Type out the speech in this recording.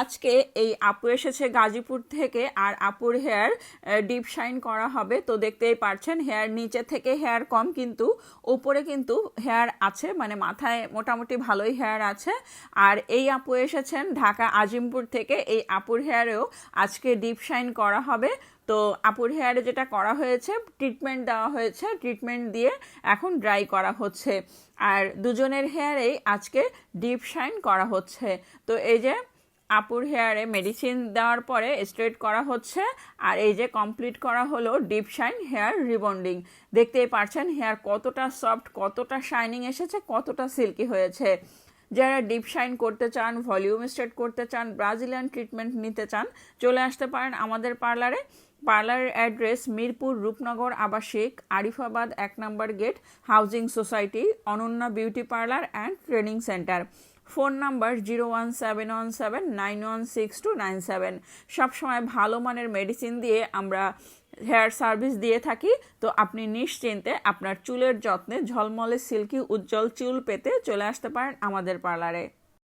আজকে এই আপু এসেছে গাজীপুর থেকে আর আপুর হেয়ার ডিপ শাইন করা হবে। তো দেখতেই পারছেন হেয়ার নিচে থেকে হেয়ার কম, কিন্তু উপরে কিন্তু হেয়ার আছে। মানে মাথায় মোটামুটি ভালোই হেয়ার আছে। আর এই আপু এসেছেন ঢাকা আজিমপুর থেকে। এই আপুর হেয়ারেও আজকে ডিপ শাইন করা হবে। তো আপুর হেয়ারে যেটা করা হয়েছে ট্রিটমেন্ট দেওয়া হয়েছে। ট্রিটমেন্ট দিয়ে এখন ড্রাই করা হচ্ছে। আর দুজনের হেয়ারেই আজকে ডিপ শাইন করা হচ্ছে। তো এই যে আপুর হেয়ারে মেডিসিন দেওয়ার পরে স্ট্রেট করা হচ্ছে। আর এই যে কমপ্লিট করা হলো ডিপ শাইন হেয়ার রিবন্ডিং দেখতেই পারছেন হেয়ার কতটা সফট কতটা শাইনিং এসেছে, কতটা সিল্কি হয়েছে। যারা ডিপ শাইন করতে চান ভলিউম স্ট্রেট করতে চান ব্রাজিলিয়ান ট্রিটমেন্ট নিতে চান, চলে আসতে পারেন আমাদের পার্লারে পার্লারের অ্যাড্রেস মিরপুর রূপনগর আবাসিক, আরিফাবাদ এক নম্বর gate housing society Ananya beauty parlour and training centre phone number zero one seven one seven nine one six two nine seven. সবসময় ভালো মানের মেডিসিন দিয়ে আমরা হেয়ার সার্ভিস দিয়ে থাকি, তো আপনি নিশ্চিন্তে আপনার চুলের যত্নে ঝলমলে সিল্কি উজ্জ্বল চুল পেতে চলে আসতে পারেন আমাদের পার্লারে